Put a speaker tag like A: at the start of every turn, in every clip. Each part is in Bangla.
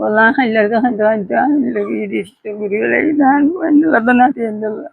A: والله حلر كان كان كان لقي دي تقولي لي دان وين لبنا تندل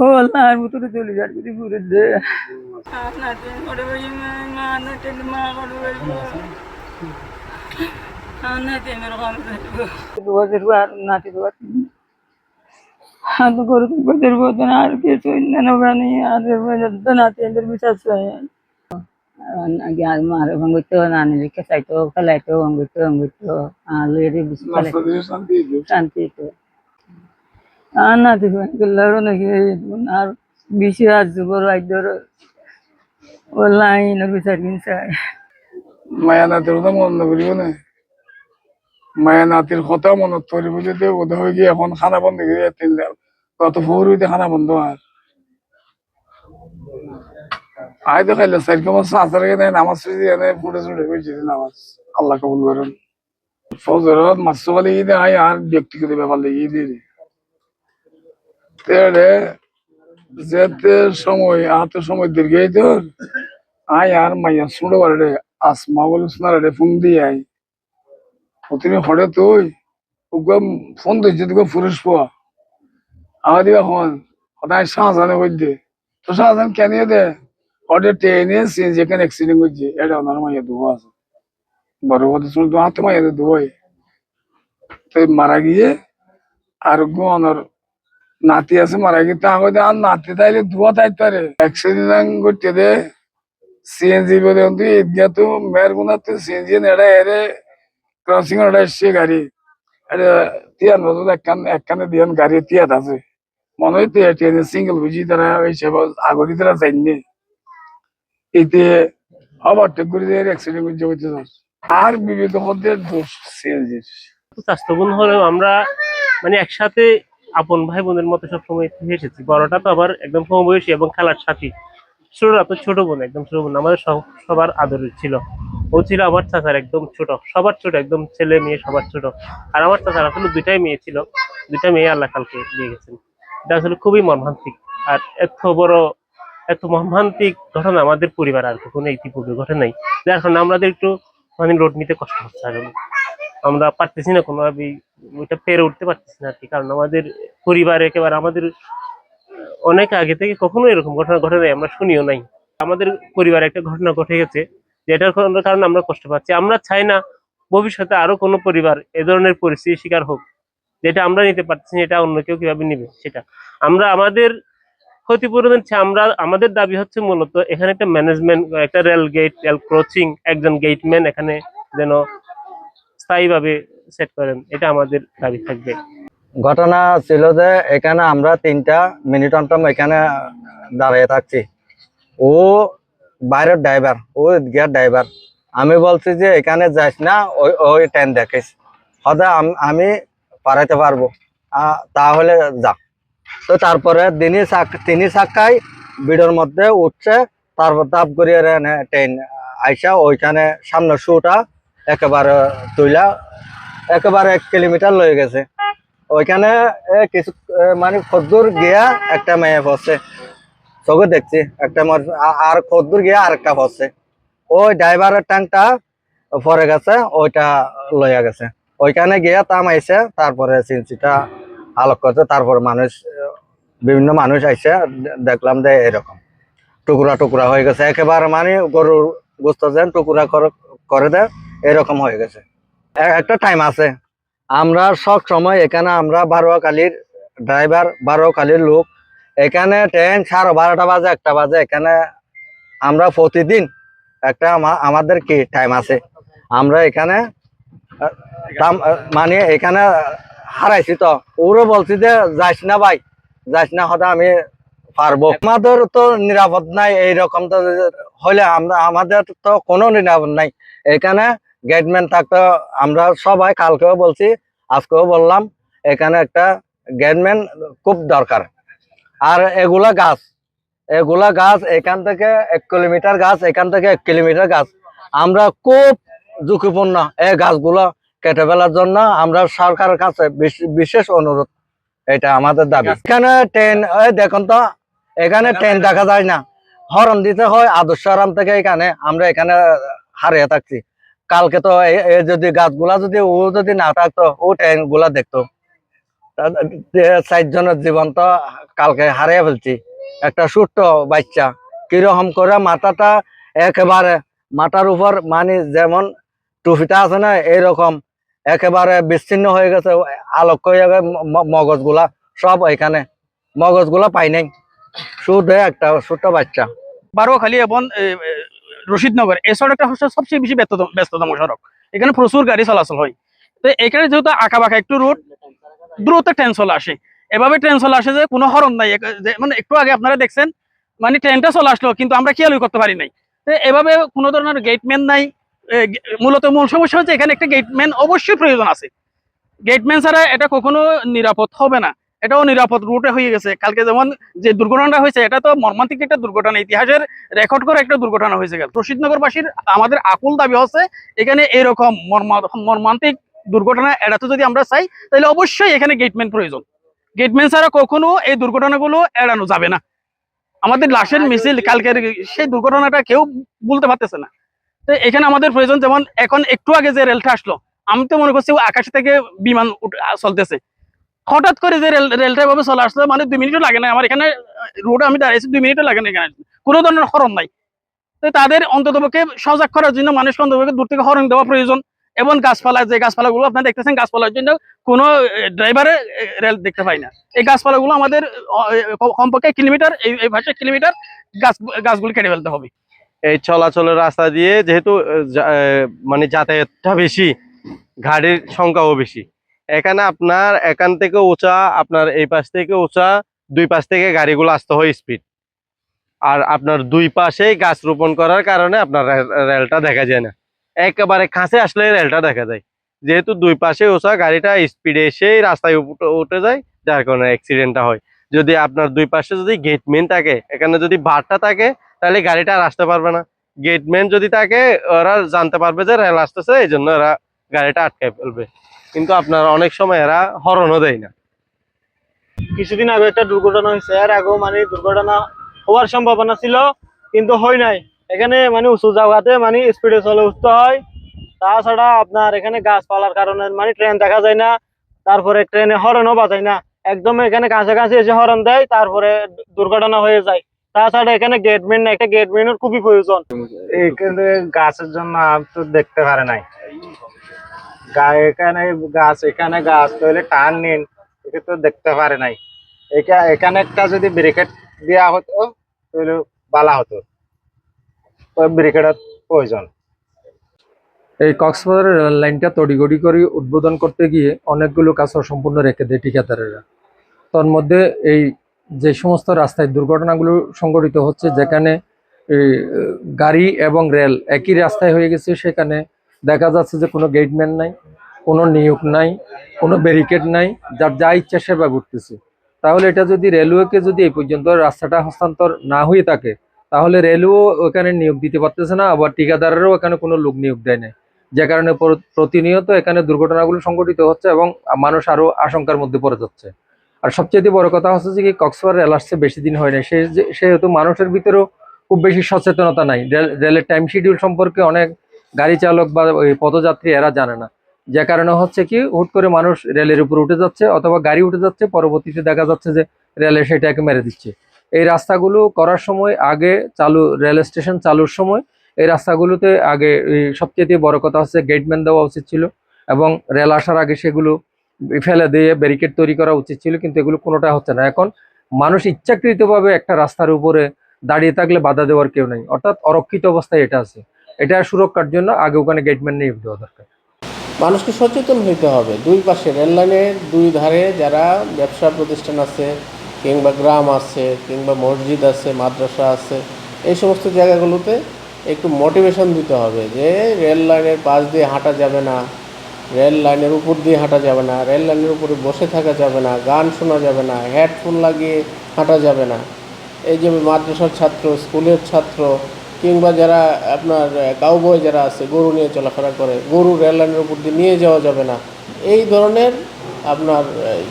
A: والله المطر دول جار بدي برد انا تين قد بي ما انا تين ما قد মারো ভাঙতো নানি লিখে চাইতো খেলাইতো ভাঙতো ভাঙতো আলুয়ের শান্তি তো আর না দেখো গেলারও নাকি আর বেশি আর যুবর আইদর ও লাইন বিচার কিনছে
B: মায়া নাতির কথা মনে করিব না মায়া নাতির কথা মনে করিব যদি বোধ হয় গিয়ে এখন খানা বন্ধ করে তিন তত ভোর হইতে খানা আই তো খাইলে সাইড কেমন সাঁতার গেলে নামাজ পড়ি এনে ফুটে ছুটে হয়েছে নামাজ। আল্লাহ কবুল করেন। ফজরত মাছ বলে গিয়ে আই আর ব্যক্তিগত ব্যাপার লেগে দিয়ে তেড়ে যেতে সময়, আত সময় দীর্ঘ তো আই আর মাইয়া শুনে পারে আসমা বলে শোনার রে ফোন দিয়ে আই প্রতিদিন হঠাৎ তুই ওগম ফোন দিচ্ছে তোকে ফুরুষ পোয়া। আমার দিবা হন হঠাৎ শাহজাহানে বলছে তো শাহজাহান কেন দে হঠাৎ ট্রেনে যেখানে অ্যাক্সিডেন্ট করছে এটা ওনার মাইয়া দুবো আছে বড় কথা শুনে তো হাতে মাইয়া দুবোই তো মারা গিয়ে আর ওনার নাতি আছে মারা গিয়ে তা আমাদের আর নাতি তাইলে দুয়া তাইতে পারে অ্যাক্সিডেন্ট করতে দে সিএনজি বলে কিন্তু ঈদগা তো মেয়ের গুণা তো সিএনজি নেড়া এরে ক্রসিং ওটা এসছে গাড়ি এটা তিয়ান বছর একখান একখানে দিয়ান গাড়ি তিয়াত আছে মনে হয় ট্রেনে সিঙ্গেল বুঝি তারা ওই সে আগরি তারা যাইনি এতে ঠিক করে দিয়ে অ্যাক্সিডেন্ট করছে হইতে আর বিবেক মধ্যে দোষ সিএনজির
C: হলেও আমরা মানে একসাথে আপন ভাই বোনের মতো সবসময় এসেছি। বড়টা তো আবার একদম সমবয়সী এবং খেলার সাথী। ছোটরা তো ছোট বোন, একদম ছোট বোন। আমাদের সব- সবার আদরের ছিল। ও ছিল আমার চাচার একদম ছোট। সবার ছোট, একদম ছেলে মেয়ে সবার ছোট। আর আমার চাচার আসলে দুইটাই মেয়ে ছিল। দুইটা মেয়ে আল্লাহ কালকে দিয়ে গেছেন। এটা আসলে খুবই মর্মান্তিক। আর এত বড় এত মর্মান্তিক ঘটনা আমাদের পরিবার আর কখনো ইতিপূর্বে ঘটে নাই। যার কারণে আমাদের একটু মানে লোড নিতে কষ্ট হচ্ছে। আর আমরা পারতেছি না কোনোভাবেই, ওইটা পেরে উঠতে পারতেছি না আর কি। কারণ আমাদের পরিবার একেবারে আমাদের, অনেক আগে থেকে কখনো এরকম ঘটনা ঘটে নাই, আমরা শুনিও নাই। আমাদের পরিবারে একটা ঘটনা ঘটে গেছে, যেটার কারণে আমরা কষ্ট পাচ্ছি। আমরা চাই না ভবিষ্যতে আরও কোনো পরিবার এ ধরনের পরিস্থিতির শিকার হোক, যেটা আমরা নিতে পারছি এটা অন্য কেউ কীভাবে নিবে সেটা। আমরা আমাদের ক্ষতিপূরণ হচ্ছে আমরা, আমাদের দাবি হচ্ছে মূলত এখানে একটা ম্যানেজমেন্ট একটা rail gate rail crossing gateman gateman এখানে যেন স্থায়ীভাবে সেট করেন, এটা আমাদের দাবি থাকবে।
D: ঘটনা ছিল যে এখানে আমরা তিনটা মিনিট অন্তম এখানে দাঁড়িয়ে থাকছি। ও বাইরের ড্রাইভার ও গিয়ার ড্রাইভার আমি বলছি যে এখানে যাস না, ওই ওই ট্রেন দেখিস। হয়তো আমি পারাইতে পারব। তাহলে যা। তো তারপরে তিনি তিনি চাক্কায় ভিড়ের মধ্যে উঠছে, তারপর তাপ করিয়ে ট্রেন আইসা ওইখানে সামনে শুটা, একেবারে তুইলা, একেবারে এক কিলোমিটার লয়ে গেছে। ওইখানে কিছু মানে খদ্দুর গিয়া একটা মেয়ে পড়ছে চোখে দেখছি, একটা আর খদ্দুর গিয়া আরেকটা পড়ছে ওই ড্রাইভারের ট্যাঙ্কটা পরে গেছে, ওইটা লইয়া গেছে। ওইখানে গিয়া তামাইছে, তারপরে সিনসিটা আলোক করছে, তারপর মানুষ, বিভিন্ন মানুষ আইসে, দেখলাম যে এরকম। টুকরা টুকরা হয়ে গেছে। একেবারে মানে গরুর গোস্ত যেন টুকরা করে- দেয়, এরকম হয়ে গেছে। একটা টাইম আছে। আমরা সব সময় এখানে, আমরা বারোয়াকালীর ড্রাইভার বারোয়াকালীর লোক। এখানে ট্রেন সাড়ে বারোটা বাজে, একটা বাজে। এখানে আমরা প্রতিদিন একটা আমাদের কি টাইম আছে? আমরা এখানে মানে এখানে হারাইছি তো। ওরও বলছি যে যাইস না ভাই যাইস না, হয়তো আমি পারব। আমাদের তো নিরাপদ নাই, এইরকম তো হলে আমরা, আমাদের তো কোনো নিরাপদ নাই। এখানে গেটম্যান থাকতো, আমরা সবাই কালকেও বলছি, আজকেও বললাম, এখানে একটা গেটম্যান খুব দরকার। আর এগুলা গাছ এগুলা গাছ এখান থেকে এক কিলোমিটার গাছ, এখান থেকে এক কিলোমিটার গাছ। আমরা খুব ঝুঁকিপূর্ণ এই গাছগুলো কেটে ফেলার জন্য আমরা সরকারের কাছে বিশ- বিশেষ অনুরোধ, এটা আমাদের দাবি। এখানে ট্রেন দেখুন তো, এখানে ট্রেন দেখা যায় না। হরন দিতে হয়, আদর্শ আরাম থেকে এখানে আমরা এখানে হারিয়ে থাকছি। কালকে তো যদি গাছগুলা যদি ও যদি না থাকতো ও ট্রেনগুলা দেখতো চারজনের জীবন তো কালকে হারিয়ে ফেলছি। একটা ছোট্ট বাচ্চা, কীরকম করে মাথাটা একেবারে, মাথার উপর মানে যেমন টুপিটা আছে না, এইরকম একেবারে বিচ্ছিন্ন হয়ে গেছে, আলোক হয়ে মগজগুলা, সব এখানে। মগজগুলা পাই নাই। শুধু একটা ছোট্ট বাচ্চা।
E: বারোখালী এবং রশিদনগর এই সড়কটা হচ্ছে সবচেয়ে বেশি ব্যস্ততম সড়ক। এখানে প্রচুর গাড়ি চলাচল হয়। তো এখানে যেহেতু আঁকা বাঁকা একটু রুট, দ্রুত ট্রেন চলে আসে। এভাবে ট্রেন চলে আসে যে কোনো হরণ নাই। মানে একটু আগে আপনারা দেখছেন মানে ট্রেনটা চলে আসলো, কিন্তু আমরা খেয়ালই করতে পারি নাই। তো এভাবে কোনো ধরনের গেটম্যান নাই। মূলত মূল সমস্যা হচ্ছে এখানে একটা গেটম্যান অবশ্যই প্রয়োজন আছে। গেটম্যান ছাড়া এটা কখনো নিরাপদ হবে না। এটাও নিরাপদ রুটে হয়ে গেছে। কালকে যেমন যে দুর্ঘটনাটা হয়েছে এটা তো মর্মান্তিক একটা দুর্ঘটনা ইতিহাসের রেকর্ড করে একটা দুর্ঘটনা হয়েছে। গেল রশিদনগরবাসীর আমাদের আকুল দাবি হচ্ছে এখানে এরকম মর্মান্তিক দুর্ঘটনা এড়াতে যদি আমরা চাই তাহলে অবশ্যই এখানে গেটম্যান প্রয়োজন। গেটম্যান ছাড়া কখনো এই দুর্ঘটনাগুলো এড়ানো যাবে না। আমাদের লাশের মিছিল কালকের সেই দুর্ঘটনাটা কেউ বলতে পারতেছে না। তো এখানে আমাদের প্রয়োজন যেমন এখন একটু আগে যে রেলটা আসলো, আমি তো মনে করছি আকাশ থেকে বিমান চলতেছে। হঠাৎ করে যে রেল রেলটা এভাবে চলে আসলো মানে দুই মিনিটও লাগে না আমার এখানে রোডে আমি দাঁড়িয়েছি দুই মিনিটও লাগে না এখানে। কোনো ধরনের হরণ নাই। তো তাদের অন্ততপক্ষে সজাগ করার জন্য মানুষকে অন্ততপক্ষে দূর থেকে হরণ দেওয়া প্রয়োজন। এবং গাছপালা, যে গাছপালাগুলো আপনারা দেখতেছেন, গাছপালার জন্য কোনো ড্রাইভারে রেল দেখতে পাই না। এই গাছপালাগুলো আমাদের কমপক্ষে কিলোমিটার, এই এই ভাষা কিলোমিটার গাছ, গাছগুলো কেটে ফেলতে হবে।
F: এই চলাচলের রাস্তা দিয়ে যেহেতু মানে যাতায়াতটা বেশি, গাড়ির সংখ্যাও বেশি। এখানে আপনার এখান থেকে উঁচা, আপনার এই পাশ থেকে উঁচা, দুই পাশ থেকে গাড়িগুলো আসতে হয় স্পিড আর আপনার দুই পাশেই গাছ রোপণ করার কারণে আপনার রেলটা দেখা যায় না। একেবারে কাছে আসলে রেলটা দেখা যায়। যেহেতু দুই পাশে উঁচা, গাড়িটা স্পিডে এসেই রাস্তায় উঠ- উঠে যায়, যার কারণে অ্যাক্সিডেন্টটা হয়। যদি আপনার দুই পাশে যদি গেটম্যান থাকে, এখানে যদি বারটা থাকে তাহলে গাড়িটা আর আসতে পারবে না। গেটম্যান যদি থাকে, ওরা জানতে পারবে যে রেল আসতেছে, এই জন্য ওরা গাড়িটা আটকে ফেলবে। কিন্তু আপনার অনেক সময় এরা হরণও দেয় না।
G: কিছুদিন আগে একটা দুর্ঘটনা হয়েছে এর আগেও মানে দুর্ঘটনা হওয়ার সম্ভাবনা ছিল, কিন্তু হয় নাই। এখানে মানে উঁচু জায়গাতে মানে স্পিডে চলে উঠতে হয়। তাছাড়া আপনার এখানে গাছপালার কারণে মানে ট্রেন দেখা যায় না, তারপরে ট্রেনে হরনও বাজায় না। একদম এখানে কাছাকাছি এসে হরন দেয়, তারপরে দুর্ঘটনা হয়ে যায়। তাছাড়া এখানে গেটম্যান না একটা গেটম্যানের খুবই প্রয়োজন।
H: এখানে গাছের জন্য আমি তো দেখতে পারে নাই। এখানে গাছ এখানে গাছ তৈলে টান নিন এটা তো দেখতে পারে নাই। এখানে একটা যদি ব্রিকেট দেওয়া হতো তাহলে বালা হতো। ব্রিকেটের প্রয়োজন।
I: এই কক্সবাজারের রেল লাইনটা তড়িগড়ি করে উদ্বোধন করতে গিয়ে অনেকগুলো কাজ অসম্পূর্ণ রেখে দেয় ঠিকাদারেরা। তার মধ্যে এই যে সমস্ত রাস্তায় দুর্ঘটনাগুলো সংঘটিত হচ্ছে, যেখানে গাড়ি এবং রেল একই রাস্তায় হয়ে গেছে, সেখানে দেখা যাচ্ছে যে কোনো গেটম্যান নাই, কোনো নিয়োগ নাই, কোনো ব্যারিকেড নাই, যার যা ইচ্ছা সেবা করতেছে তাহলে এটা যদি রেলওয়েকে যদি এই পর্যন্ত রাস্তাটা হস্তান্তর না হয়ে থাকে, তাহলে রেলও ওখানে নিয়োগ দিতে পারতেছে না, আবার ঠিকাদারেরও এখানে কোনো লোক নিয়োগ দেয় না যে কারণে প্রতিনিয়ত এখানে দুর্ঘটনাগুলো সংঘটিত হচ্ছে এবং মানুষ আরও আশঙ্কার মধ্যে পড়ে যাচ্ছে। আর সবচেয়ে বড় কথা হচ্ছে যে কক্সবাজার রেল আসছে বেশি দিন হয় না সেহেতু মানুষের ভিতরেও খুব বেশি সচেতনতা নাই। রেল- রেলের টাইম শিডিউল সম্পর্কে অনেক গাড়ি চালক বা ওই পথযাত্রী এরা জানে না। যে কারণে হচ্ছে কি হুট করে মানুষ রেলের উপর উঠে যাচ্ছে অথবা গাড়ি উঠে যাচ্ছে, পরবর্তীতে দেখা যাচ্ছে যে রেলে সেটাকে মেরে দিচ্ছে। এই রাস্তাগুলো করার সময় আগে চালু, রেল স্টেশন চালুর সময় এই রাস্তাগুলোতে আগে সবচেয়ে বড় কথা হচ্ছে গেটম্যান দেওয়া উচিত ছিল এবং রেল আসার আগে সেগুলো ফেলে দিয়ে ব্যারিকেড তৈরি করা উচিত ছিল, কিন্তু এগুলো কোনোটা হচ্ছে না। এখন মানুষ ইচ্ছাকৃতভাবে একটা রাস্তার উপরে দাঁড়িয়ে থাকলে বাধা দেওয়ার কেউ নেই। অর্থাৎ অরক্ষিত অবস্থায় এটা আছে। এটা সুরক্ষার জন্য আগে ওখানে গেটম্যান নিয়োগ দেওয়া দরকার।
J: মানুষকে সচেতন হইতে হবে। দুই পাশে রেললাইনের দুই ধারে যারা ব্যবসা প্রতিষ্ঠান আছে, কিংবা গ্রাম আছে, কিংবা মসজিদ আছে, মাদ্রাসা আছে, এই সমস্ত জায়গাগুলোতে একটু মোটিভেশন দিতে হবে যে রেল লাইনের পাশ দিয়ে হাঁটা যাবে না। রেল লাইনের উপর দিয়ে হাঁটা যাবে না, রেল লাইনের উপরে বসে থাকা যাবে না, গান শোনা যাবে না হেডফোন লাগিয়ে হাঁটা যাবে না। এই যে মাদ্রাসার ছাত্র, স্কুলের ছাত্র, কিংবা যারা আপনার কাউবয় যারা আছে, গরু নিয়ে চলাফেরা করে, গরু রেল লাইনের উপর দিয়ে নিয়ে যাওয়া যাবে না। এই ধরনের আপনার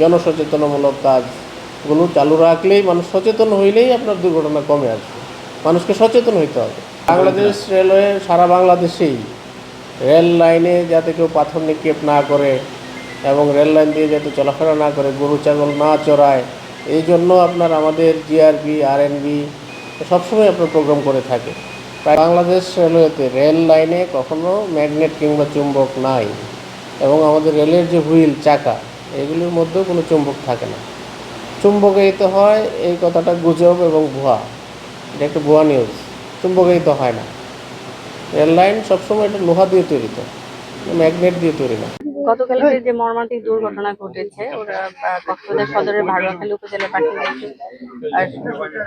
J: জনসচেতনমূলক কাজগুলো চালু রাখলেই মানুষ সচেতন হইলেই আপনার দুর্ঘটনা কমে আসবে। মানুষকে সচেতন হইতে হবে। বাংলাদেশ রেলওয়ে সারা বাংলাদেশেই রেল লাইনে যাতে কেউ পাথর নিক্ষেপ না করে এবং রেল লাইন দিয়ে যাতে চলাফেরা না করে, গরু, ছাগল না চড়ায়, এই জন্য আপনার আমাদের জিআরবি আরএনবি সবসময় আপনার প্রোগ্রাম করে থাকে। প্রায় বাংলাদেশ রেলওয়েতে রেল লাইনে কখনো ম্যাগনেট কিংবা চুম্বক নাই এবং আমাদের রেলের যে হুইল, চাকা, এগুলির মধ্যেও কোনো চুম্বক থাকে না। চুম্বকায়িত হয়, এই কথাটা গুজব এবং ভুয়া। এটা একটা ভুয়া নিউজ চুম্বকায়িত হয় না। রেল লাইন সবসময় এটা লোহা দিয়ে তৈরি তো ম্যাগনেট দিয়ে তৈরি না
K: গতকালকে যে মর্মান্তিক দুর্ঘটনা ঘটেছে ওরা কক্সবাজার সদরের ভারুয়াখালী উপজেলার বাসিন্দা আর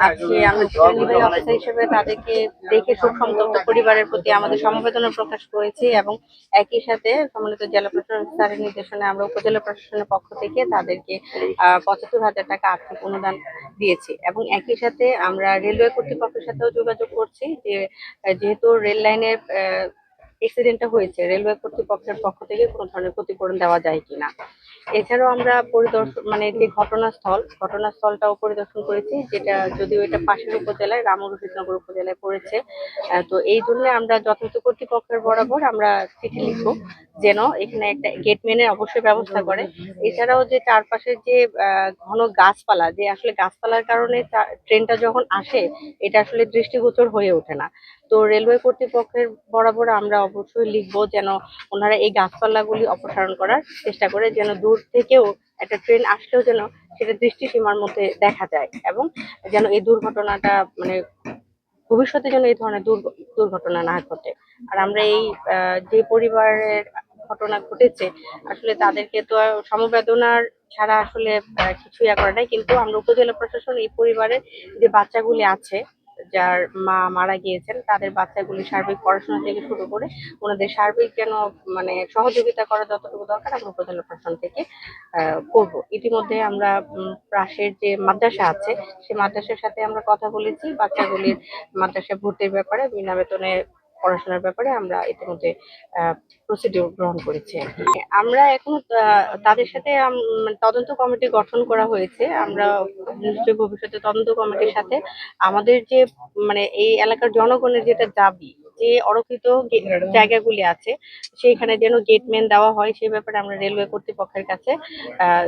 K: আজকে আমরা নির্বাহী অফিসার হিসেবে তাদেরকে দেখে শোক সন্তপ্ত পরিবারের প্রতি আমাদের সমবেদনা প্রকাশ করেছি এবং একই সাথে সম্মানিত জেলা প্রশাসন স্যারের নির্দেশনে আমরা উপজেলা প্রশাসনের পক্ষ থেকে তাদেরকে আহ পঁচাত্তর হাজার টাকা আর্থিক অনুদান দিয়েছি এবং একই সাথে আমরা রেলওয়ে কর্তৃপক্ষের সাথেও যোগাযোগ করছি যে যেহেতু রেল লাইনের অ্যাক্সিডেন্টটা হয়েছে রেলওয়ে কর্তৃপক্ষের পক্ষ থেকে কোনো ধরনের ক্ষতিপূরণ দেওয়া যায় কিনা। এছাড়াও আমরা পরিদর্শন মানে যে ঘটনাস্থল, ঘটনাস্থলটাও পরিদর্শন করেছি, যেটা যদিও এটা পাশের উপজেলায় রামু রশিদনগর উপজেলায় পড়েছে। তো এই জন্য আমরা যথাযথ কর্তৃপক্ষের বরাবর আমরা চিঠি লিখব, যেন এখানে একটা গেটম্যানের অবশ্যই ব্যবস্থা করে। এছাড়াও যে চারপাশের যে ঘন গাছপালা, যে আসলে গাছপালার কারণে ট্রেনটা যখন আসে, এটা আসলে দৃষ্টিগোচর হয়ে ওঠে না। তো রেলওয়ে কর্তৃপক্ষের বরাবর আমরা অবশ্যই লিখব যেন ওনারা এই গাছপালাগুলি অপসারণ করার চেষ্টা করে, যেন দূর থেকেও একটা ট্রেন আসলেও যেন সেটা দৃষ্টিসীমার মধ্যে দেখা যায় এবং যেন এই দুর্ঘটনাটা মানে ভবিষ্যতে যেন এই ধরনের দুর্ঘ- দুর্ঘটনা না ঘটে। আর আমরা এই যে পরিবারের ঘটনা ঘটেছে, আসলে তাদেরকে তো সমবেদনার ছাড়া আসলে কিছু ইয়া করে নাই। কিন্তু আমরা উপজেলা প্রশাসন, এই পরিবারের যে বাচ্চাগুলি আছে যার মা মারা গিয়েছেন, তাদের বাচ্চাগুলি সার্বিক পড়াশোনা থেকে শুরু করে ওনাদের সার্বিক যেন মানে সহযোগিতা করা যতটুকু দরকার, আমরা উপজেলা প্রশাসন থেকে করব। ইতিমধ্যে আমরা প্রাসের যে মাদ্রাসা আছে সেই মাদ্রাসার সাথে আমরা কথা বলেছি। বাচ্চাগুলির মাদ্রাসা ভর্তির ব্যাপারে বিনা বেতনে পড়াশোনার ব্যাপারে আমরা ইতিমধ্যে প্রসিডিউর গ্রহণ করেছি। আমরা এখন তাদের সাথে মানে তদন্ত কমিটি গঠন করা হয়েছে আমরা নিশ্চয়ই ভবিষ্যতে তদন্ত কমিটির সাথে আমাদের যে মানে এই এলাকার জনগণের যেটা দাবি যে অরক্ষিত গে- জায়গাগুলি আছে সেইখানে যেন গেটম্যান দেওয়া হয় সেই ব্যাপারে আমরা রেলওয়ে কর্তৃপক্ষের কাছে আহ,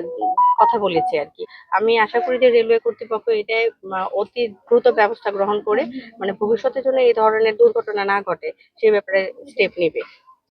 K: কথা বলেছি আর কি। আমি আশা করি যে রেলওয়ে কর্তৃপক্ষ এটাই অতি দ্রুত ব্যবস্থা গ্রহণ করে মানে ভবিষ্যতের জন্য এই ধরনের দুর্ঘটনা না ঘটে সেই ব্যাপারে স্টেপ নেবে।